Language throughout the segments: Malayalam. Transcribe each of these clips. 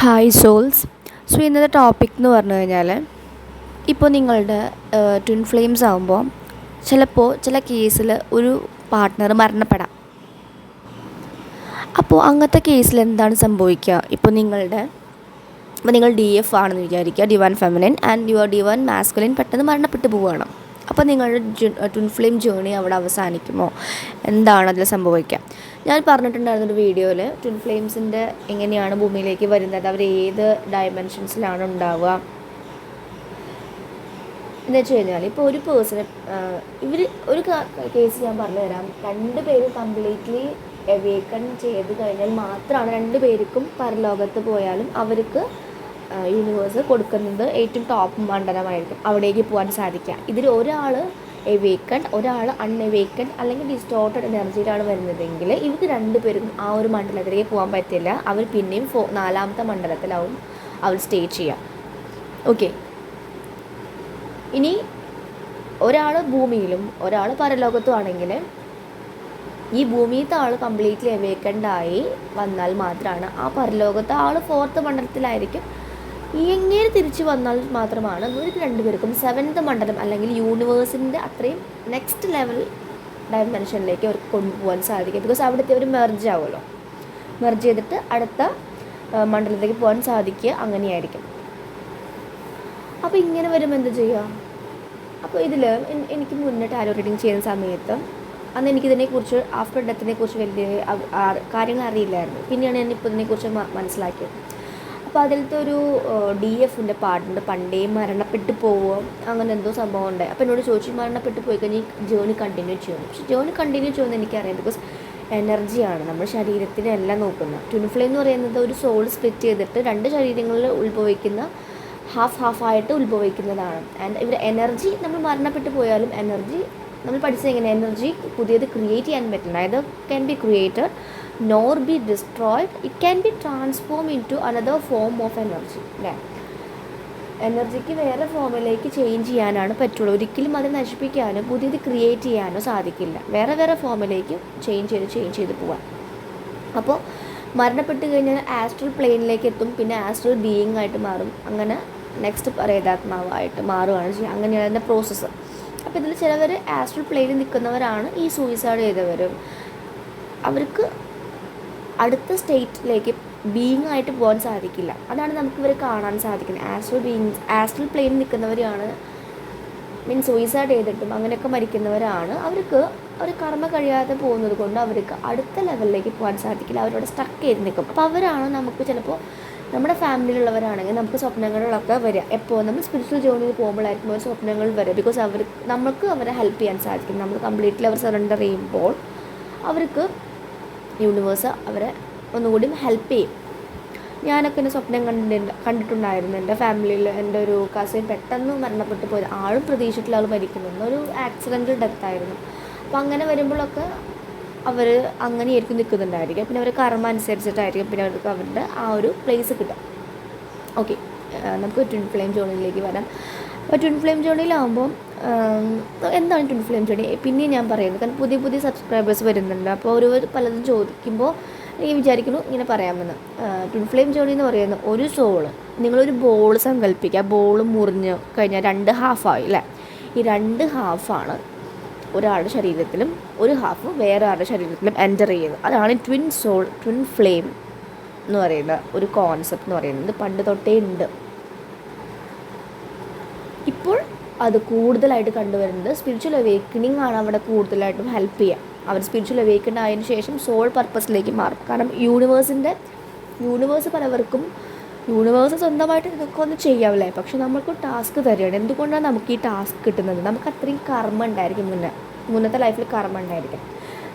ഹായ് സോൾസ് സോ ഇന്നത്തെ ടോപ്പിക് എന്ന് പറഞ്ഞു കഴിഞ്ഞാൽ ഇപ്പോൾ നിങ്ങളുടെ ട്വിൻ ഫ്ലെയിംസ് ആകുമ്പോൾ ചിലപ്പോൾ ചില കേസിൽ ഒരു പാർട്ട്ണർ മരണപ്പെടാം. അപ്പോൾ അങ്ങനത്തെ കേസിൽ എന്താണ് സംഭവിക്കുക ഇപ്പോൾ നിങ്ങളുടെ ഇപ്പോൾ നിങ്ങൾ ഡി എഫ് ആണെന്ന് വിചാരിക്കുക divine feminine and your divine masculine പെട്ടെന്ന് മരണപ്പെട്ടു പോവുകയാണ്. അപ്പോൾ നിങ്ങളുടെ ട്വിൻ ഫ്ലെയിം ജേണി അവിടെ അവസാനിക്കുമോ? എന്താണ് അതിൽ സംഭവിക്കുക? ഞാൻ പറഞ്ഞിട്ടുണ്ടായിരുന്ന ഒരു വീഡിയോയിൽ ട്വിൻ ഫ്ലെയിംസിന്റെ എങ്ങനെയാണ് ഭൂമിയിലേക്ക് വരുന്നത്? അവർ ഏത് ഡയമെൻഷൻസിലാണ് ഉണ്ടാവുക? എന്ന് വെച്ച് കഴിഞ്ഞാൽ ഇപ്പോൾ ഒരു പേഴ്സൺ ഇവർ ഒരു കേസ് ഞാൻ പറഞ്ഞു തരാം. രണ്ട് പേര് കംപ്ലീറ്റ്ലി എവേക്കൺ ചെയ്ത് കഴിഞ്ഞാൽ മാത്രമാണ് രണ്ട് പേർക്കും പരലോകത്ത് പോയാലും അവർക്ക് യൂണിവേഴ്സ് കൊടുക്കുന്നത് ഏറ്റവും ടോപ്പ് മണ്ഡലമായിരിക്കും. അവിടേക്ക് പോകാൻ സാധിക്കുക. ഇതിൽ ഒരാൾ എവേക്കൻഡ് ഒരാൾ അൺഎവേക്കൻഡ് അല്ലെങ്കിൽ ഡിസ്റ്റോർട്ടഡ് എനർജിയിലാണ് വരുന്നതെങ്കിൽ ഇവർക്ക് രണ്ടുപേരും ആ ഒരു മണ്ഡലത്തിലേക്ക് പോകാൻ പറ്റില്ല. അവർ പിന്നെയും ഫോ നാലാമത്തെ മണ്ഡലത്തിലാവും അവർ സ്റ്റേ ചെയ്യുക. ഓക്കെ ഇനി ഒരാൾ ഭൂമിയിലും ഒരാൾ പരലോകത്തും ആണെങ്കിൽ ഈ ഭൂമിയിലത്തെ ആൾ കംപ്ലീറ്റ്ലി എവേക്കൻഡായി വന്നാൽ മാത്രമാണ് ആ പരലോകത്തെ ആൾ ഫോർത്ത് മണ്ഡലത്തിലായിരിക്കും ഈ എങ്ങനെ തിരിച്ചു വന്നാൽ മാത്രമാണ് ഇവർക്ക് രണ്ടുപേർക്കും സെവൻത്ത് മണ്ഡലം അല്ലെങ്കിൽ യൂണിവേഴ്സിന്റെ അത്രയും നെക്സ്റ്റ് ലെവൽ ഡയമെൻഷനിലേക്ക് അവർക്ക് കൊണ്ടുപോകാൻ സാധിക്കും. ബിക്കോസ് അവിടുത്തെ അവർ മെർജ് ആവുമല്ലോ. മെർജ് ചെയ്തിട്ട് അടുത്ത മണ്ഡലത്തിലേക്ക് പോകാൻ സാധിക്കുക അങ്ങനെയായിരിക്കും. അപ്പോൾ ഇങ്ങനെ വരുമ്പോൾ എന്ത് ചെയ്യുക അപ്പോൾ ഇതിൽ എനിക്ക് മുന്നേ ടാലോ റീഡിങ് ചെയ്യുന്ന സമയത്ത് അന്ന് എനിക്കിതിനെക്കുറിച്ച് ആഫ്റ്റർ ഡെത്തിനെക്കുറിച്ച് വലിയ കാര്യങ്ങൾ അറിയില്ലായിരുന്നു. പിന്നെയാണ് ഞാൻ ഇപ്പോൾ ഇതിനെക്കുറിച്ച് മനസ്സിലാക്കിയത്. അപ്പോൾ അതിലത്തെ ഒരു ഡി എഫിന്റെ പാട്ടുണ്ട്. പണ്ടേ മരണപ്പെട്ട് പോവുക. അങ്ങനെ എന്തോ സംഭവം ഉണ്ടായി. അപ്പോൾ എന്നോട് ചോദിച്ചു മരണപ്പെട്ട് പോയി കഴിഞ്ഞാൽ ജേണി കണ്ടിന്യൂ ചെയ്യുന്നു പക്ഷേ ജേണി കണ്ടിന്യൂ ചെയ്യുമെന്ന് എനിക്കറിയാം. ബിക്കോസ് എനർജിയാണ് നമ്മുടെ ശരീരത്തിനെ എല്ലാം നോക്കുന്നത്. ട്വിൻഫ്ലേ എന്ന് പറയുന്നത് ഒരു സോൾ സ്പ്ലിറ്റ് ചെയ്തിട്ട് രണ്ട് ശരീരങ്ങളിൽ ഉത്ഭവിക്കുന്ന ഹാഫ് ഹാഫ് ആയിട്ട് ഉത്ഭവിക്കുന്നതാണ്. ആൻഡ് ഇവർ എനർജി നമ്മൾ മരണപ്പെട്ട് പോയാലും എനർജി നമ്മൾ പഠിച്ചത് എങ്ങനെ? എനർജി പുതിയത് ക്രിയേറ്റ് ചെയ്യാൻ പറ്റുന്നത് അതായത് can be created nor be destroyed it can be transform into another form of energy അല്ലേ എനർജിക്ക് വേറെ ഫോമിലേക്ക് ചേഞ്ച് ചെയ്യാനാണ് പറ്റുള്ളൂ. ഒരിക്കലും അത് നശിപ്പിക്കാനോ പുതിയത് ക്രിയേറ്റ് ചെയ്യാനോ സാധിക്കില്ല. വേറെ വേറെ ഫോമിലേക്ക് ചേഞ്ച് ചെയ്ത് ചേഞ്ച് ചെയ്ത് പോവാൻ അപ്പോൾ മരണപ്പെട്ട് കഴിഞ്ഞാൽ ആസ്ട്രൽ പ്ലെയിനിലേക്ക് എത്തും പിന്നെ ആസ്ട്രൽ ബീയിങ് ആയിട്ട് മാറും. അങ്ങനെ നെക്സ്റ്റ് പ്രേതാത്മാവായിട്ട് മാറുകയാണ് ചെയ്യുക. അങ്ങനെയാണ് അതിന്റെ പ്രോസസ്സ് അപ്പോൾ ഇതിൽ ചിലവർ ആസ്ട്രൽ പ്ലെയിനിൽ നിൽക്കുന്നവരാണ് ഈ സൂയിസൈഡ് ചെയ്തവരും. അവർക്ക് അടുത്ത സ്റ്റേറ്റിലേക്ക് ബീയിങ് ആയിട്ട് പോകാൻ സാധിക്കില്ല. അതാണ് നമുക്ക് ഇവരെ കാണാൻ സാധിക്കുന്നത്. ആസ്ട്രൽ ബീയിങ് ആസ്ട്രൽ പ്ലെയിൻ നിൽക്കുന്നവരാണ് മീൻസ് സൂയിസൈഡ് ചെയ്തിട്ടും അങ്ങനെയൊക്കെ മരിക്കുന്നവരാണ്. അവർക്ക് ഒരു കർമ്മ കഴിയാതെ പോകുന്നത് കൊണ്ട് അവർക്ക് അടുത്ത ലെവലിലേക്ക് പോകാൻ സാധിക്കില്ല. അവരോട് സ്റ്റക്ക് ചെയ്ത് നിൽക്കും. അപ്പോൾ അവരാണ് നമുക്ക് ചിലപ്പോൾ നമ്മുടെ ഫാമിലിയിലുള്ളവരാണെങ്കിൽ നമുക്ക് സ്വപ്നങ്ങളിലൊക്കെ വരിക. എപ്പോൾ നമ്മൾ സ്പിരിച്വൽ ജേണിയിൽ പോകുമ്പോഴായിരിക്കും അവർ സ്വപ്നങ്ങൾ വരിക. ബിക്കോസ് അവർ നമുക്ക് അവരെ ഹെൽപ്പ് ചെയ്യാൻ സാധിക്കും. നമ്മൾ കംപ്ലീറ്റ്ലി അവർ സറണ്ടർ ചെയ്യുമ്പോൾ അവർക്ക് യൂണിവേഴ്സ് അവരെ ഒന്നുകൂടി ഹെൽപ്പ് ചെയ്യും. ഞാനൊക്കെ എന്റെ സ്വപ്നം കണ്ടിട്ടുണ്ട് കണ്ടിട്ടുണ്ടായിരുന്നു. എന്റെ ഫാമിലിയിൽ എന്റെ ഒരു കസിൻ പെട്ടെന്ന് മരണപ്പെട്ടു പോയത്. ആളും പ്രതീക്ഷിച്ചിട്ടുള്ള ആൾ മരിക്കുന്നു. ഒരു ആക്സിഡന്റൽ ഡെത്തായിരുന്നു അപ്പോൾ അങ്ങനെ വരുമ്പോഴൊക്കെ അവർ അങ്ങനെയായിരിക്കും നിൽക്കുന്നുണ്ടായിരിക്കും. പിന്നെ അവർ കർമ്മ അനുസരിച്ചിട്ടായിരിക്കും പിന്നെ അവർക്ക് അവരുടെ ആ ഒരു പ്ലേസ് കിട്ടും ഓക്കെ നമുക്ക് ട്വിൻ ഫ്ലെയിം ജോണിയിലേക്ക് വരാം. അപ്പോൾ ട്വിൻ ഫ്ലെയിം ജോണിയിലാവുമ്പോൾ എന്താണ് ട്വിൻ ഫ്ലെയിം ജോണി പിന്നെ ഞാൻ പറയുന്നത് കാരണം പുതിയ പുതിയ സബ്സ്ക്രൈബേഴ്സ് വരുന്നുണ്ട്. അപ്പോൾ ഒരു പലതും ചോദിക്കുമ്പോൾ എനിക്ക് വിചാരിക്കുന്നു ഇങ്ങനെ പറയാമെന്ന്. ട്വിൻ ഫ്ലെയിം ജോണി എന്ന് പറയുന്നത് ഒരു സോൾ നിങ്ങളൊരു ബോൾ സങ്കല്പിക്കുക ബോൾ മുറിഞ്ഞ് കഴിഞ്ഞാൽ രണ്ട് ഹാഫായി അല്ലേ? ഈ രണ്ട് ഹാഫാണ് ഒരാളുടെ ശരീരത്തിലും ഒരു ഹാഫ് വേറെ ആളുടെ ശരീരത്തിലും എന്റർ ചെയ്യുന്നത്. അതാണ് ട്വിൻ സോൾ ട്വിൻ ഫ്ലെയിം എന്ന് പറയുന്ന ഒരു കോൺസെപ്റ്റ് എന്ന് പറയുന്നത്. പണ്ട് തൊട്ടേ ഉണ്ട്. ഇപ്പോൾ അത് കൂടുതലായിട്ട് കണ്ടുവരുന്നത് സ്പിരിച്വൽ അവേക്കണിങ് ആണ് അവിടെ കൂടുതലായിട്ടും ഹെൽപ്പ് ചെയ്യുക അവർ സ്പിരിച്വൽ അവേക്കൺ ആയതിനു ശേഷം സോൾ പർപ്പസിലേക്ക് മാറും. കാരണം യൂണിവേഴ്സിന്റെ യൂണിവേഴ്സ് പലവർക്കും യൂണിവേഴ്സ് സ്വന്തമായിട്ട് ഇതൊക്കെ ഒന്ന് ചെയ്യാവില്ലേ പക്ഷെ നമുക്ക് ടാസ്ക് തരികയാണ്. എന്തുകൊണ്ടാണ് നമുക്ക് ഈ ടാസ്ക് കിട്ടുന്നത്? നമുക്ക് അത്രയും കർമ്മ ഉണ്ടായിരിക്കും മുന്നേ. മുന്നത്തെ ലൈഫിൽ കർമ്മ ഉണ്ടായിരിക്കും.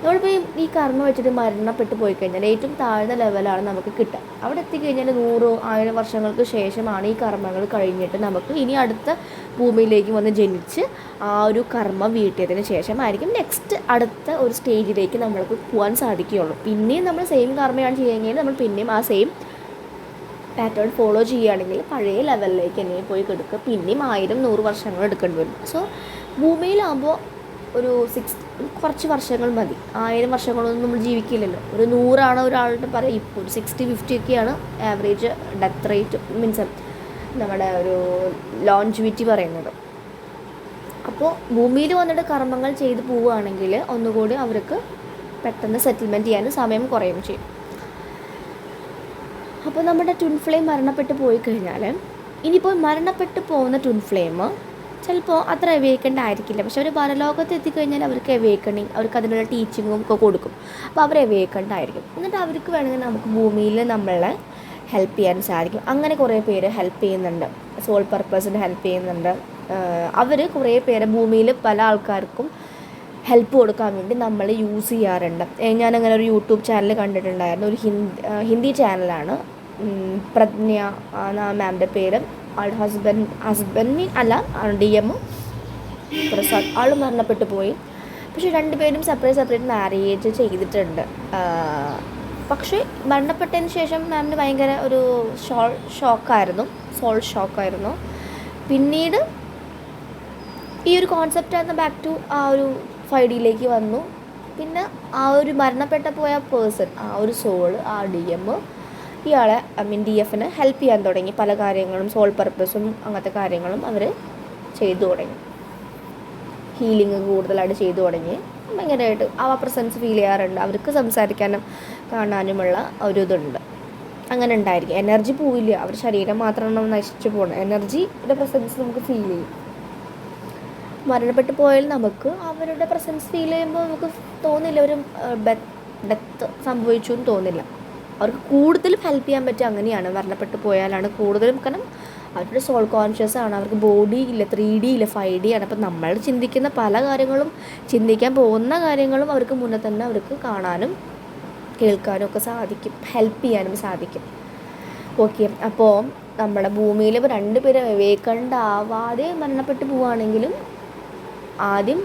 നമ്മളിപ്പോൾ ഈ കർമ്മ വെച്ചിട്ട് മരണപ്പെട്ട് പോയി കഴിഞ്ഞാൽ ഏറ്റവും താഴ്ന്ന ലെവലാണ് നമുക്ക് കിട്ടുക. അവിടെ എത്തിക്കഴിഞ്ഞാൽ നൂറോ ആയിരം വർഷങ്ങൾക്ക് ശേഷമാണ് ഈ കർമ്മങ്ങൾ കഴിഞ്ഞിട്ട് നമുക്ക് ഇനി അടുത്ത ഭൂമിയിലേക്ക് വന്ന് ജനിച്ച് ആ ഒരു കർമ്മം വീട്ടിയതിന് ശേഷമായിരിക്കും നെക്സ്റ്റ് അടുത്ത ഒരു സ്റ്റേജിലേക്ക് നമ്മൾക്ക് പോകാൻ സാധിക്കുകയുള്ളൂ. പിന്നെയും നമ്മൾ സെയിം കർമ്മയാണ് ചെയ്യുകയെങ്കിൽ നമ്മൾ പിന്നെയും ആ സെയിം പാറ്റേൺ ഫോളോ ചെയ്യുകയാണെങ്കിൽ പഴയ ലെവലിലേക്ക് തന്നെ പോയി കിടക്കുക. പിന്നെയും ആയിരം നൂറ് വർഷങ്ങൾ എടുക്കേണ്ടി വരും. സോ ഭൂമിയിലാകുമ്പോൾ ഒരു സിക്സ് കുറച്ച് വർഷങ്ങൾ മതി. ആയിരം വർഷങ്ങളൊന്നും നമ്മൾ ജീവിക്കില്ലല്ലോ. ഒരു നൂറാണ് ഒരാളുടെ പറയാം. ഇപ്പോൾ സിക്സ്റ്റി ഫിഫ്റ്റി ഒക്കെയാണ് ആവറേജ് ഡെത്ത് റേറ്റ് മീൻസ് നമ്മുടെ ഒരു ലോഞ്ചിവിറ്റി പറയുന്നത്. അപ്പോൾ ഭൂമിയിൽ വന്നിട്ട് കർമ്മങ്ങൾ ചെയ്ത് പോവുകയാണെങ്കിൽ ഒന്നുകൂടി അവർക്ക് പെട്ടെന്ന് സെറ്റിൽമെന്റ് ചെയ്യാനും സമയം കുറയും ചെയ്യും. അപ്പോൾ നമ്മുടെ ട്വിൻ ഫ്ലെയിം മരണപ്പെട്ട് പോയി കഴിഞ്ഞാൽ ഇനിയിപ്പോൾ മരണപ്പെട്ട് പോകുന്ന ട്വിൻ ഫ്ലെയിം ചിലപ്പോൾ അത്ര എവേക്കണ്ട ആയിരിക്കില്ല പക്ഷെ അവർ പരലോകത്ത് എത്തിക്കഴിഞ്ഞാൽ അവർക്ക് അവേക്കണി അവർക്ക് അതിനുള്ള ടീച്ചിങ്ങും ഒക്കെ കൊടുക്കും. അപ്പോൾ അവർ എവേക്കണ്ട ആയിരിക്കും. എന്നിട്ട് അവർക്ക് വേണമെങ്കിൽ നമുക്ക് ഭൂമിയിൽ നമ്മളെ ഹെൽപ്പ് ചെയ്യാൻ സാധിക്കും. അങ്ങനെ കുറേ പേര് ഹെൽപ്പ് ചെയ്യുന്നുണ്ട്. സോൾ പർപ്പസിന് ഹെൽപ്പ് ചെയ്യുന്നുണ്ട്. അവർ കുറേ പേരെ ഭൂമിയിൽ പല ആൾക്കാർക്കും ഹെൽപ്പ് കൊടുക്കാൻ വേണ്ടി നമ്മൾ യൂസ് ചെയ്യാറുണ്ട്. ഞാനങ്ങനെ ഒരു യൂട്യൂബ് ചാനൽ കണ്ടിട്ടുണ്ടായിരുന്നു. ഒരു ഹിന്ദി ഹിന്ദി ചാനലാണ് പ്രജ്ഞ എന്ന മാമിന്റെ പേര്. ആളുടെ ഹസ്ബൻഡ് ഹസ്ബൻഡ് അല്ല ഡി എം പ്രസാദ് ആൾ മരണപ്പെട്ടു പോയി. പക്ഷെ രണ്ടുപേരും സെപ്പറേറ്റ് സെപ്പറേറ്റ് മാരേജ് ചെയ്തിട്ടുണ്ട്. പക്ഷേ മരണപ്പെട്ടതിന് ശേഷം മാമിന് ഭയങ്കര ഒരു ഷോൾ ഷോക്കായിരുന്നു സോൾ ഷോക്കായിരുന്നു പിന്നീട് ഈ ഒരു കോൺസെപ്റ്റ് ആയിരുന്നു ബാക്ക് ടു ആ ഒരു ഫൈവ് ഡിയിലേക്ക് വന്നു. പിന്നെ ആ ഒരു മരണപ്പെട്ട പോയ പേഴ്സൺ ആ ഒരു സോൾ ആ ഡി എം ഇയാളെ ഐ മീൻ ഡി എഫിന് ഹെൽപ്പ് ചെയ്യാൻ തുടങ്ങി. പല കാര്യങ്ങളും സോൾ പർപ്പസും അങ്ങനത്തെ കാര്യങ്ങളും അവർ ചെയ്തു തുടങ്ങി. ഹീലിംഗ് കൂടുതലായിട്ട് ചെയ്തു തുടങ്ങി. ഭയങ്കരമായിട്ട് ആ പ്രസൻസ് ഫീൽ ചെയ്യാറുണ്ട്. അവർക്ക് സംസാരിക്കാനും കാണാനുമുള്ള ഒരു ഇതുണ്ട്. അങ്ങനെ ഉണ്ടായിരിക്കും. എനർജി പോവില്ല. അവർ ശരീരം മാത്രമാണ് നശിച്ചു പോകണം എനർജിയുടെ പ്രസൻസ് നമുക്ക് ഫീൽ ചെയ്യും. മരണപ്പെട്ടു പോയാൽ നമുക്ക് അവരുടെ പ്രസൻസ് ഫീൽ ചെയ്യുമ്പോൾ നമുക്ക് തോന്നില്ല. ഒരു ഡെത്ത് സംഭവിച്ചു എന്ന് തോന്നില്ല. അവർക്ക് കൂടുതലും ഹെൽപ്പ് ചെയ്യാൻ പറ്റുക അങ്ങനെയാണ്. മരണപ്പെട്ടു പോയാലാണ് കൂടുതലും കാരണം അവരുടെ സോൾ കോൺഷ്യസ് ആണ്. അവർക്ക് ബോഡി ഇല്ല ത്രീ ഡി ഇല്ല ഫൈവ് ഡി ആണ്. അപ്പം നമ്മൾ ചിന്തിക്കുന്ന പല കാര്യങ്ങളും ചിന്തിക്കാൻ പോകുന്ന കാര്യങ്ങളും അവർക്ക് മുന്നേ തന്നെ അവർക്ക് കാണാനും കേൾക്കാനും ഒക്കെ സാധിക്കും. ഹെൽപ്പ് ചെയ്യാനും സാധിക്കും. ഓക്കെ അപ്പോൾ നമ്മുടെ ഭൂമിയിൽ ഇപ്പോൾ രണ്ട് വേക്കണ്ട് ആവാതെ മരണപ്പെട്ടു പോവുകയാണെങ്കിലും ആദ്യം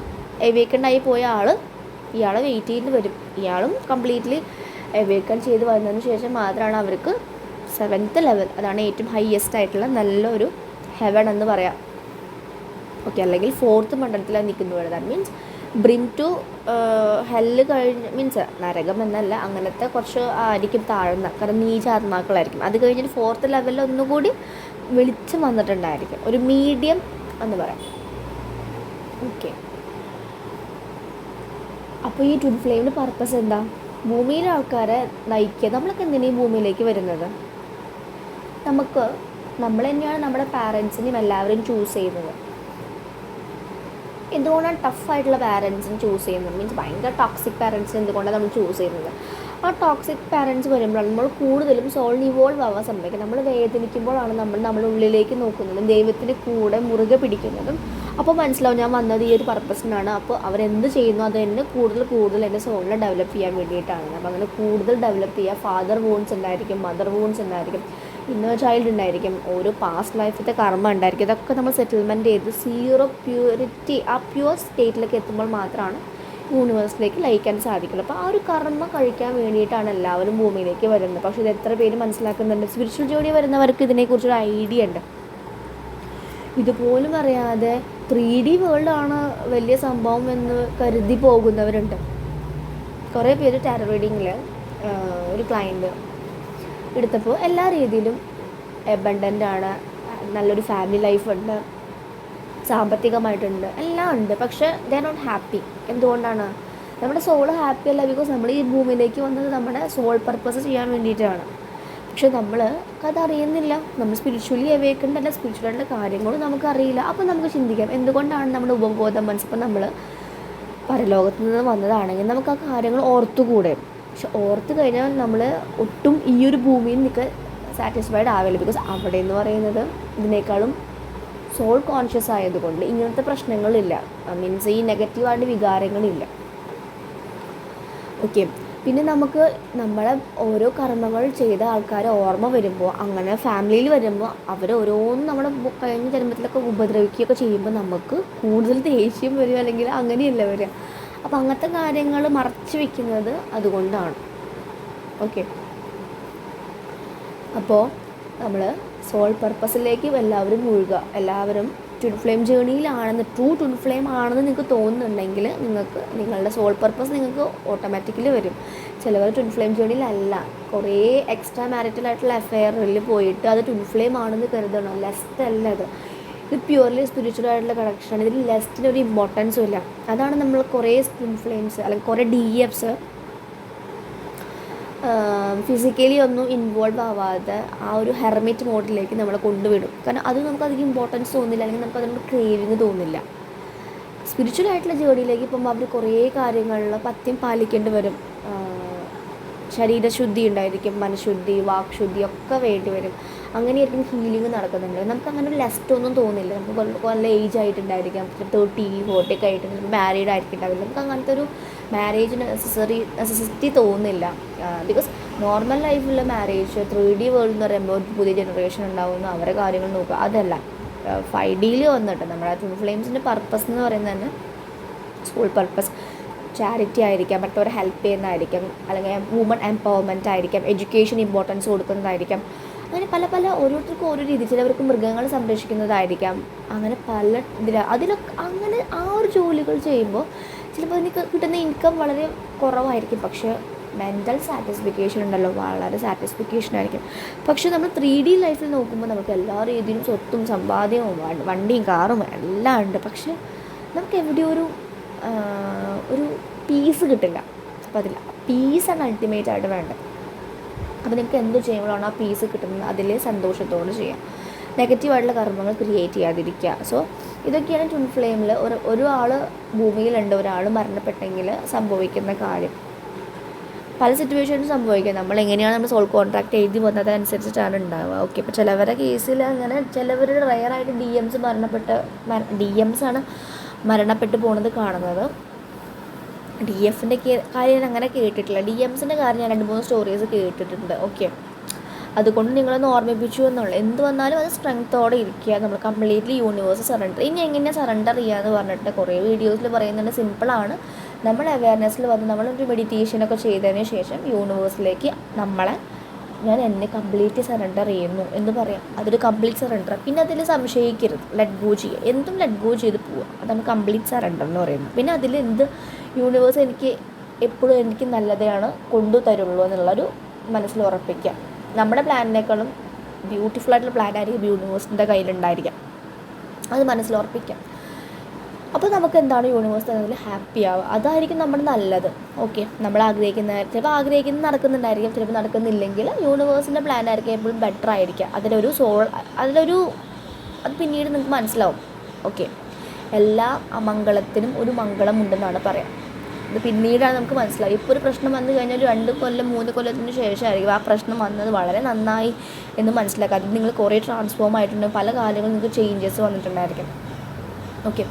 എവേക്കണ്ടായി പോയ ആൾ ഇയാളെ വെയിറ്റ് ചെയ്ത് വരും. ഇയാളും കംപ്ലീറ്റ്ലി എവേക്കൺ ചെയ്ത് വന്നതിന് ശേഷം മാത്രമാണ് അവർക്ക് സെവൻത്ത് ലെവൽ അതാണ് ഏറ്റവും ഹയസ്റ്റ് ആയിട്ടുള്ള നല്ലൊരു ഹെവൻ എന്ന് പറയാം. ഓക്കെ അല്ലെങ്കിൽ ഫോർത്ത് മണ്ഡലത്തിലാണ് നിൽക്കുന്നത് that means brim to hell കഴിഞ്ഞ് മീൻസ് നരകം എന്നല്ല അങ്ങനത്തെ കുറച്ച് ആയിരിക്കും താഴ്ന്ന കാരണം നീചാത്മാക്കളായിരിക്കും അത് കഴിഞ്ഞിട്ട് ഫോർത്ത് ലെവലിൽ ഒന്നുകൂടി വെളിച്ചം വന്നിട്ടുണ്ടായിരിക്കും. ഒരു മീഡിയം എന്ന് പറയാം. ഓക്കെ അപ്പോൾ ഈ ട്വിൻ ഫ്ലെയിമിന്റെ പർപ്പസ് എന്താ? ഭൂമിയിലെ ആൾക്കാരെ നയിക്കുക. നമ്മളൊക്കെ എന്തിനാണ് ഈ ഭൂമിയിലേക്ക് വരുന്നത്? നമുക്ക് നമ്മൾ തന്നെയാണ് നമ്മുടെ പാരൻസിനെയും എല്ലാവരും ചൂസ് ചെയ്യുന്നത്. എന്തുകൊണ്ടാണ് ടഫായിട്ടുള്ള പാരൻസിനെ ചൂസ് ചെയ്യുന്നത്? മീൻസ് ഭയങ്കര ടോക്സിക് പാരൻസിനെ എന്തുകൊണ്ടാണ് നമ്മൾ ചൂസ് ചെയ്യുന്നത്? ആ ടോക്സിക് പാരൻസ് വരുമ്പോഴാണ് നമ്മൾ കൂടുതലും സോൾ ഇവോൾവ് ആവാൻ സംഭവിക്കുക നമ്മൾ വേദനിക്കുമ്പോഴാണ് നമ്മൾ നമ്മുടെ ഉള്ളിലേക്ക് നോക്കുന്നതും. ദൈവത്തിന് കൂടെ മുറുകെ പിടിക്കുന്നതും. അപ്പോൾ മനസ്സിലാവും ഞാൻ വന്നത് ഈ ഒരു പർപ്പസിനാണ് അപ്പോൾ അവരെന്ത് ചെയ്യുന്നു അത് എന്നെ കൂടുതൽ കൂടുതൽ എന്റെ സോളിനെ ഡെവലപ്പ് ചെയ്യാൻ വേണ്ടിയിട്ടാണ്. അപ്പോൾ അങ്ങനെ കൂടുതൽ ഡെവലപ്പ് ചെയ്യുക ഫാദർ വൂൺസ് ഉണ്ടായിരിക്കും മദർ വൂൺസ് ഉണ്ടായിരിക്കും ഇന്ന ചൈൽഡ് ഉണ്ടായിരിക്കും ഓരോ പാസ്റ്റ് ലൈഫത്തെ കർമ്മ ഉണ്ടായിരിക്കും. ഇതൊക്കെ നമ്മൾ സെറ്റിൽമെന്റ് ചെയ്ത് സീറോ പ്യൂരിറ്റി ആ പ്യുവർ സ്റ്റേറ്റിലേക്ക് എത്തുമ്പോൾ മാത്രമാണ് യൂണിവേഴ്സിലേക്ക് ലയിക്കാൻ സാധിക്കുള്ളൂ. അപ്പോൾ ആ ഒരു കർമ്മ കഴിക്കാൻ വേണ്ടിയിട്ടാണ് എല്ലാവരും ഭൂമിയിലേക്ക് വരുന്നത്. പക്ഷേ ഇത് എത്ര പേര് മനസ്സിലാക്കുന്നുണ്ട്? സ്പിരിച്വൽ ജോലി വരുന്നവർക്ക് ഇതിനെക്കുറിച്ചൊരു ഐഡിയ ഉണ്ട്. ഇതുപോലും അറിയാതെ ത്രീ ഡി വേൾഡാണ് വലിയ സംഭവം എന്ന് കരുതി പോകുന്നവരുണ്ട്. കുറേ പേര് ടാരോ റീഡിങ്ങിൽ ഒരു ക്ലയന്റ് എടുത്തപ്പോൾ എല്ലാ രീതിയിലും എബണ്ടന്റ് ആണ്. നല്ലൊരു ഫാമിലി ലൈഫ് ഉണ്ട്. സാമ്പത്തികമായിട്ടുണ്ട്. എല്ലാം ഉണ്ട്. പക്ഷേ ദേ നോട്ട് ഹാപ്പി എന്തുകൊണ്ടാണ്? നമ്മുടെ സോൾ ഹാപ്പി അല്ല ബിക്കോസ് നമ്മൾ ഈ ഭൂമിയിലേക്ക് വന്നത് നമ്മുടെ സോൾ പർപ്പസ് ചെയ്യാൻ വേണ്ടിയിട്ടാണ്. പക്ഷെ നമ്മൾ അതറിയുന്നില്ല. നമ്മൾ സ്പിരിച്വലി അവേക്കണ്ടല്ല സ്പിരിച്വലായിട്ടുള്ള കാര്യങ്ങളും നമുക്കറിയില്ല. അപ്പോൾ നമുക്ക് ചിന്തിക്കാം എന്തുകൊണ്ടാണ് നമ്മുടെ ഉപബോധ മനസ്സിപ്പം നമ്മൾ പരലോകത്ത് നിന്ന് വന്നതാണെങ്കിൽ നമുക്ക് ആ കാര്യങ്ങൾ ഓർത്തുകൂടെ? പക്ഷെ ഓർത്ത് കഴിഞ്ഞാൽ നമ്മൾ ഒട്ടും ഈ ഒരു ഭൂമിയിൽ നിൽക്കാൻ സാറ്റിസ്ഫൈഡ് ആവില്ല. ബിക്കോസ് അവിടെ എന്ന് പറയുന്നത് ഇതിനേക്കാളും സോൾ കോൺഷ്യസ് ആയതുകൊണ്ട് ഇങ്ങനത്തെ പ്രശ്നങ്ങളില്ല. മീൻസ് ഈ നെഗറ്റീവായിട്ട് വികാരങ്ങളില്ല. ഓക്കെ പിന്നെ നമുക്ക് നമ്മളെ ഓരോ കർമ്മങ്ങൾ ചെയ്ത ആൾക്കാരെ ഓർമ്മ വരുമ്പോൾ അങ്ങനെ ഫാമിലിയിൽ വരുമ്പോൾ അവർ ഓരോന്നും നമ്മുടെ കഴിഞ്ഞ ജന്മത്തിലൊക്കെ ഉപദ്രവിക്കുകയൊക്കെ ചെയ്യുമ്പോൾ നമുക്ക് കൂടുതൽ ദേഷ്യം വരും അല്ലെങ്കിൽ അങ്ങനെയല്ല വരിക. അപ്പോൾ അങ്ങനത്തെ കാര്യങ്ങൾ മറച്ചു വെക്കുന്നത് അതുകൊണ്ടാണ്. ഓക്കെ അപ്പോൾ നമ്മൾ സോൾ പർപ്പസിലേക്ക് എല്ലാവരും മുഴുകുക എല്ലാവരും ട്വിൻ ഫ്ലെയിം ജേണിയിലാണെന്ന് ട്രൂ ട്വിൻ ഫ്ലെയിം ആണെന്ന് നിങ്ങൾക്ക് തോന്നുന്നുണ്ടെങ്കിൽ നിങ്ങൾക്ക് നിങ്ങളുടെ സോൾ പർപ്പസ് നിങ്ങൾക്ക് ഓട്ടോമാറ്റിക്കലി വരും. ചിലവർ ട്വിൻ ഫ്ലെയിം ജേണിയിലല്ല കുറേ എക്സ്ട്രാ മാരിറ്റൽ ആയിട്ടുള്ള അഫെയറിൽ പോയിട്ട് അത് ട്വിൻ ഫ്ലെയിം ആണെന്ന് കരുതണം. ലെസ്റ്റ് അല്ല അത് ഇത് പ്യുവർലി സ്പിരിച്വൽ ആയിട്ടുള്ള കണക്ഷനാണ് ഇതിൽ ലെസ്റ്റിന് ഒരു ഇമ്പോർട്ടൻസും ഇല്ല. അതാണ് നമ്മൾ കുറേ ട്വിൻ ഫ്ലെയിംസ് അല്ലെങ്കിൽ കുറേ ഡി എഫ്സ് ഫിസിക്കലി ഒന്നും ഇൻവോൾവ് ആവാതെ ആ ഒരു ഹെർമിറ്റ് മോഡിലേക്ക് നമ്മളെ കൊണ്ടുവിടും. കാരണം അത് നമുക്ക് അധികം ഇമ്പോർട്ടൻസ് തോന്നില്ല അല്ലെങ്കിൽ നമുക്ക് അതിനോട് ക്രേവിങ് തോന്നില്ല. സ്പിരിച്വൽ ആയിട്ടുള്ള ജേർണിയിലേക്ക് ഇപ്പം അവർ കുറേ കാര്യങ്ങളിൽ പത്യം പാലിക്കേണ്ടി വരും. ശരീരശുദ്ധി ഉണ്ടായിരിക്കും മനഃശുദ്ധി വാക്ശുദ്ധി ഒക്കെ വേണ്ടി വരും. അങ്ങനെയായിരിക്കും ഹീലിംഗ് നടക്കുന്നുണ്ട്. നമുക്ക് അങ്ങനെ ഒരു ലെസ്റ്റ് ഒന്നും തോന്നില്ല. നമുക്ക് നല്ല ഏജ് ആയിട്ടുണ്ടായിരിക്കാം. തേർട്ടി ഫോർട്ടി ഒക്കെ ആയിട്ട് മാരീഡ് ആയിരിക്കുന്നുണ്ടാവില്ല. നമുക്ക് അങ്ങനത്തെ ഒരു മാരേജ് നെസസറി നെസസിറ്റി തോന്നില്ല ബിക്കോസ് നോർമൽ ലൈഫിലുള്ള മാരേജ് ത്രീ ഡി വേൾഡ് എന്ന് പറയുമ്പോൾ പുതിയ ജനറേഷൻ ഉണ്ടാവുന്നു. അവരെ കാര്യങ്ങൾ നോക്കുക. അതല്ല. ഫൈവ് ഡിയിൽ വന്നിട്ട് നമ്മുടെ ട്വിൻ ഫ്ലെയിംസിന്റെ പർപ്പസ് എന്ന് പറയുന്നത് തന്നെ സ്കൂൾ പർപ്പസ് ചാരിറ്റി ആയിരിക്കാം. മറ്റവരെ ഹെൽപ്പ് ചെയ്യുന്നതായിരിക്കാം. അല്ലെങ്കിൽ വുമൺ എംപവർമെന്റ് ആയിരിക്കാം. എഡ്യൂക്കേഷൻ ഇമ്പോർട്ടൻസ് കൊടുക്കുന്നതായിരിക്കാം. അങ്ങനെ പല പല ഓരോരുത്തർക്കും ഓരോ രീതി ചിലവർക്ക് മൃഗങ്ങളെ സംരക്ഷിക്കുന്നതായിരിക്കാം. അങ്ങനെ പല ഇതിൽ അതിലൊക്കെ അങ്ങനെ ആ ഒരു ജോലികൾ ചെയ്യുമ്പോൾ ചിലപ്പോൾ എനിക്ക് കിട്ടുന്ന ഇൻകം വളരെ കുറവായിരിക്കും. പക്ഷേ മെന്റൽ സാറ്റിസ്ഫിക്കേഷൻ ഉണ്ടല്ലോ വളരെ സാറ്റിസ്ഫിക്കേഷൻ ആയിരിക്കും. പക്ഷേ നമ്മൾ ത്രീ ഡി ലൈഫിൽ നോക്കുമ്പോൾ നമുക്ക് എല്ലാ രീതിയിലും സ്വത്തും സമ്പാദ്യവും വണ്ടിയും കാറും എല്ലാം ഉണ്ട്. പക്ഷേ നമുക്ക് എവിടെയോ ഒരു ഒരു പീസ് കിട്ടില്ല. അപ്പോൾ അതില്ല. പീസാണ് അൾട്ടിമേറ്റ് ആയിട്ട് വേണ്ടത്. അപ്പോൾ നിങ്ങൾക്ക് എന്ത് ചെയ്യുമ്പോഴാണ് ആ പീസ് കിട്ടുന്നത്? അതിൽ സന്തോഷത്തോടെ ചെയ്യാം. നെഗറ്റീവായിട്ടുള്ള കർമ്മങ്ങൾ ക്രിയേറ്റ് ചെയ്യാതിരിക്കുക. സോ ഇതൊക്കെയാണ് ട്വിൻ ഫ്ലെയിമിൽ ഒരു ഒരാൾ ഭൂമിയിലുണ്ട് ഒരാൾ മരണപ്പെട്ടെങ്കിൽ സംഭവിക്കുന്ന കാര്യം. പല സിറ്റുവേഷനും സംഭവിക്കാം. നമ്മൾ എങ്ങനെയാണ് നമ്മൾ സോൾ കോൺട്രാക്ട് എഴുതി വന്നത് അനുസരിച്ചിട്ടാണ് ഉണ്ടാവുക. ഓക്കെ ഇപ്പോൾ ചിലവരുടെ കേസിൽ അങ്ങനെ ചിലവരുടെ റയറായിട്ട് ഡി എംസ് മരണപ്പെട്ട ഡി എംസ് ആണ് മരണപ്പെട്ട് പോണത് കാണുന്നത്. ഡി എഫിന്റെ കാര്യം അങ്ങനെ കേട്ടിട്ടില്ല. ഡി എംസിന്റെ കാര്യം ഞാൻ രണ്ട് മൂന്ന് സ്റ്റോറീസ് കേട്ടിട്ടുണ്ട്. ഓക്കെ അതുകൊണ്ട് നിങ്ങളൊന്ന് ഓർമ്മിപ്പിച്ചു എന്നുള്ളൂ. എന്ത് വന്നാലും അത് സ്ട്രെങ്ത്തോടെ ഇരിക്കുക. നമ്മൾ കംപ്ലീറ്റ്ലി യൂണിവേഴ്സ് സറണ്ടർ ഇനി എങ്ങനെ സറണ്ടർ ചെയ്യുക എന്ന് പറഞ്ഞിട്ട് കുറേ വീഡിയോസിൽ പറയുന്നുണ്ട്. സിമ്പിളാണ് നമ്മൾ അവയർനെസ്സിൽ വന്ന് നമ്മളൊരു മെഡിറ്റേഷനൊക്കെ ചെയ്തതിന് ശേഷം യൂണിവേഴ്സിലേക്ക് നമ്മളെ ഞാൻ എന്നെ കംപ്ലീറ്റ് സറണ്ടർ ചെയ്യുന്നു എന്ന് പറയാം. അതൊരു കംപ്ലീറ്റ് സറണ്ടർ പിന്നെ അതിൽ സംശയിക്കരുത്. ലെറ്റ് ഗോ ചെയ്യുക. എന്തും ലെറ്റ് ഗോ ചെയ്ത് പോവുക. അതാണ് കംപ്ലീറ്റ് സറണ്ടർ എന്ന് പറയുന്നത്. പിന്നെ അതിൽ എന്ത് യൂണിവേഴ്സ് എനിക്ക് എപ്പോഴും എനിക്ക് നല്ലതാണ് കൊണ്ടു തരുള്ളൂ എന്നുള്ളൊരു മനസ്സിൽ ഉറപ്പിക്കുക. നമ്മുടെ പ്ലാനിനേക്കാളും ബ്യൂട്ടിഫുൾ ആയിട്ടുള്ള പ്ലാൻ ആയിരിക്കും യൂണിവേഴ്സിന്റെ കയ്യിലുണ്ടായിരിക്കാം അത് മനസ്സിലുറപ്പിക്കാം അപ്പോൾ നമുക്ക് എന്താണ് യൂണിവേഴ്സ് എന്നതിൽ ഹാപ്പി ആവുക? അതായിരിക്കും നമ്മുടെ നല്ലത്. ഓക്കെ നമ്മൾ ആഗ്രഹിക്കുന്ന ചിലപ്പോൾ ആഗ്രഹിക്കുന്നത് നടക്കുന്നുണ്ടായിരിക്കും ചിലപ്പോൾ നടക്കുന്നില്ലെങ്കിൽ യൂണിവേഴ്സിന്റെ പ്ലാൻ ആയിരിക്കും എപ്പോഴും ബെറ്റർ ആയിരിക്കുക. അതിലൊരു സോൾ അതിലൊരു അത് പിന്നീട് നിങ്ങൾക്ക് മനസ്സിലാവും. ഓക്കെ എല്ലാ അമംഗളത്തിനും ഒരു മംഗളമുണ്ടെന്നാണ് പറയാം. ഇത് പിന്നീടാണ് നമുക്ക് മനസ്സിലാവുക ഇപ്പോൾ ഒരു പ്രശ്നം വന്നു കഴിഞ്ഞാൽ രണ്ട് കൊല്ലം മൂന്ന് കൊല്ലത്തിന് ശേഷമായിരിക്കും ആ പ്രശ്നം വന്നത് വളരെ നന്നായി എന്ന് മനസ്സിലാക്കുക അത് നിങ്ങൾ കുറേ ട്രാൻസ്ഫോം ആയിട്ടുണ്ട്. പല കാര്യങ്ങളും നിങ്ങൾക്ക് ചേഞ്ചസ് വന്നിട്ടുണ്ടായിരിക്കും. ഓക്കെ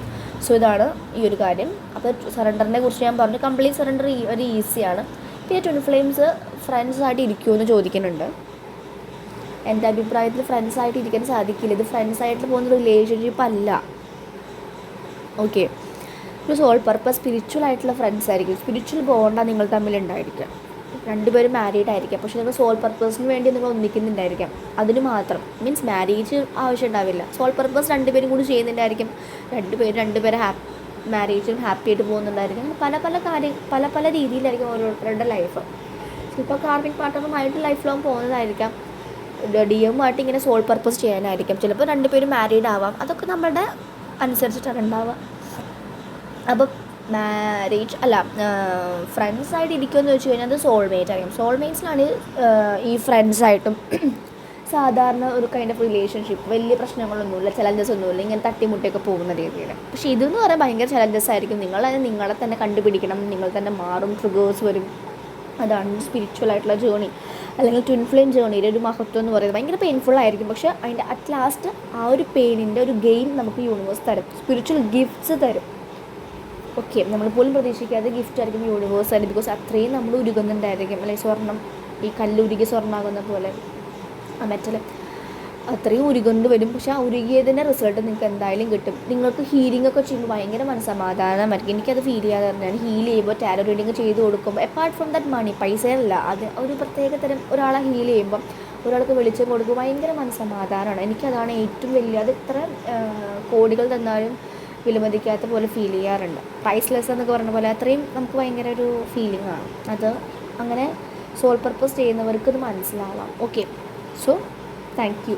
സോ ഇതാണ് ഈ ഒരു കാര്യം. അപ്പോൾ സറണ്ടറിനെ കുറിച്ച് ഞാൻ പറഞ്ഞു. കംപ്ലീറ്റ് സറണ്ടർ ഒരു ഈസിയാണ് പിന്നെ ട്വിൻ ഫ്ലെയിംസ് ഫ്രണ്ട്സായിട്ട് ഇരിക്കുമോ എന്ന് ചോദിക്കുന്നുണ്ട്. എന്റെ അഭിപ്രായത്തിൽ ഫ്രണ്ട്സായിട്ട് ഇരിക്കാൻ സാധിക്കില്ല. ഇത് ഫ്രണ്ട്സായിട്ട് പോകുന്ന റിലേഷൻഷിപ്പ് അല്ല. ഓക്കെ ഒരു സോൾ പർപ്പസ് സ്പിരിച്വൽ ആയിട്ടുള്ള ഫ്രണ്ട്സ് ആയിരിക്കും. സ്പിരിച്വൽ ബോണ്ടാണ് നിങ്ങൾ തമ്മിൽ ഉണ്ടായിരിക്കുക. രണ്ടുപേരും മാരീഡ് ആയിരിക്കാം. പക്ഷേ നിങ്ങൾ സോൾ പർപ്പസിന് വേണ്ടി നിങ്ങൾ ഒന്നിക്കുന്നുണ്ടായിരിക്കാം. അതിന് മാത്രം. മീൻസ് മാരേജ് ആവശ്യം ഉണ്ടാവില്ല. സോൾ പർപ്പസ് രണ്ടുപേരും കൂടി ചെയ്യുന്നുണ്ടായിരിക്കും. രണ്ടുപേരും രണ്ടുപേരെ ഹാപ്പി മാരേജും ഹാപ്പി ആയിട്ട് പോകുന്നുണ്ടായിരിക്കും. പല പല കാര്യം പല പല രീതിയിലായിരിക്കും ഓരോരുത്തരുടെ ലൈഫ് ചിലപ്പോൾ കാർമിക് പാർട്ട്ണറുമായിട്ട് ലൈഫ് ലോങ് പോകുന്നതായിരിക്കാം. ഡി എമ്മുമായിട്ട് ഇങ്ങനെ സോൾ പർപ്പസ് ചെയ്യാനായിരിക്കും. ചിലപ്പോൾ രണ്ടുപേരും മാരീഡ് ആവാം. അതൊക്കെ നമ്മുടെ അനുസരിച്ചിട്ടാണ് ഉണ്ടാവുക. അപ്പം മാരേജ് അല്ല ഫ്രണ്ട്സായിട്ട് ഇരിക്കുമെന്ന് വെച്ച് കഴിഞ്ഞാൽ അത് സോൾമേറ്റ് ആയിരിക്കും. സോൾമേറ്റ്സിലാണ് ഈ ഫ്രണ്ട്സായിട്ടും സാധാരണ ഒരു കൈൻഡ് ഓഫ് റിലേഷൻഷിപ്പ് വലിയ പ്രശ്നങ്ങളൊന്നുമില്ല ചലഞ്ചസ് ഒന്നുമില്ല ഇങ്ങനെ തട്ടിമുട്ടിയൊക്കെ പോകുന്ന രീതിയിൽ. പക്ഷേ ഇതെന്ന് പറയാൻ ഭയങ്കര ചലഞ്ചസ് ആയിരിക്കും. നിങ്ങൾ അത് നിങ്ങളെ തന്നെ കണ്ടുപിടിക്കണം നിങ്ങൾ തന്നെ മാറും ട്രിഗേഴ്സ് വരും. അതാണ് സ്പിരിച്വൽ ആയിട്ടുള്ള ജേണി അല്ലെങ്കിൽ ട്വിൻ ഫ്ലെയിം ജേണിയുടെ ഒരു മഹത്വം എന്ന് പറയുന്നത്. ഭയങ്കര പെയിൻഫുൾ ആയിരിക്കും. പക്ഷേ അതിന്റെ അറ്റ് ലാസ്റ്റ് ആ ഒരു പെയിനിന്റെ ഒരു ഗെയിൻ നമുക്ക് യൂണിവേഴ്സ് തരും. സ്പിരിച്വൽ ഗിഫ്റ്റ്സ് തരും. ഓക്കെ നമ്മൾ പോലും പ്രതീക്ഷിക്കാതെ ഗിഫ്റ്റ് ആയിരിക്കും യൂണിവേഴ്സ് ആയിട്ട് ബിക്കോസ് അത്രയും നമ്മൾ ഉരുകുന്നുണ്ടായിരിക്കും അല്ലെങ്കിൽ സ്വർണം ഈ കല്ലുരുകി സ്വർണമാകുന്ന പോലെ. ആ മെറ്റൽ അത്രയും ഉരുകൊണ്ട് വരും. പക്ഷെ ആ ഉരുകിയതിന്റെ റിസൾട്ട് നിങ്ങൾക്ക് എന്തായാലും കിട്ടും. നിങ്ങൾക്ക് ഹീലിംഗ് ഒക്കെ ചെയ്യുമ്പോൾ ഭയങ്കര മനസ്സമാധാനമായിരിക്കും. എനിക്കത് ഫീൽ ചെയ്യാതെ പറഞ്ഞാൽ ഹീൽ ചെയ്യുമ്പോൾ ടാരോ റീഡിങ് ചെയ്ത് കൊടുക്കുമ്പോൾ അപ്പാർട്ട് ഫ്രം ദാറ്റ് മണി പൈസയല്ല അത് ഒരു പ്രത്യേക തരം ഒരാളെ ഹീൽ ചെയ്യുമ്പോൾ ഒരാൾക്ക് വെളിച്ചം കൊടുക്കുമ്പോൾ ഭയങ്കര മനസ്സമാധാനമാണ്. എനിക്കതാണ് ഏറ്റവും വലിയ അത് ഇത്ര കോടികൾ തന്നാലും വിലമതിക്കാത്ത പോലെ ഫീൽ ചെയ്യാറുണ്ട്. പ്രൈസ്ലെസ് എന്നൊക്കെ പറഞ്ഞ പോലെ അത്രയും നമുക്ക് ഭയങ്കര ഒരു ഫീലിംഗ് ആണ്. അത് അങ്ങനെ സോൾ പർപ്പസ് ചെയ്യുന്നവർക്ക് ഇത് മനസ്സിലാവാം. Okay so thank you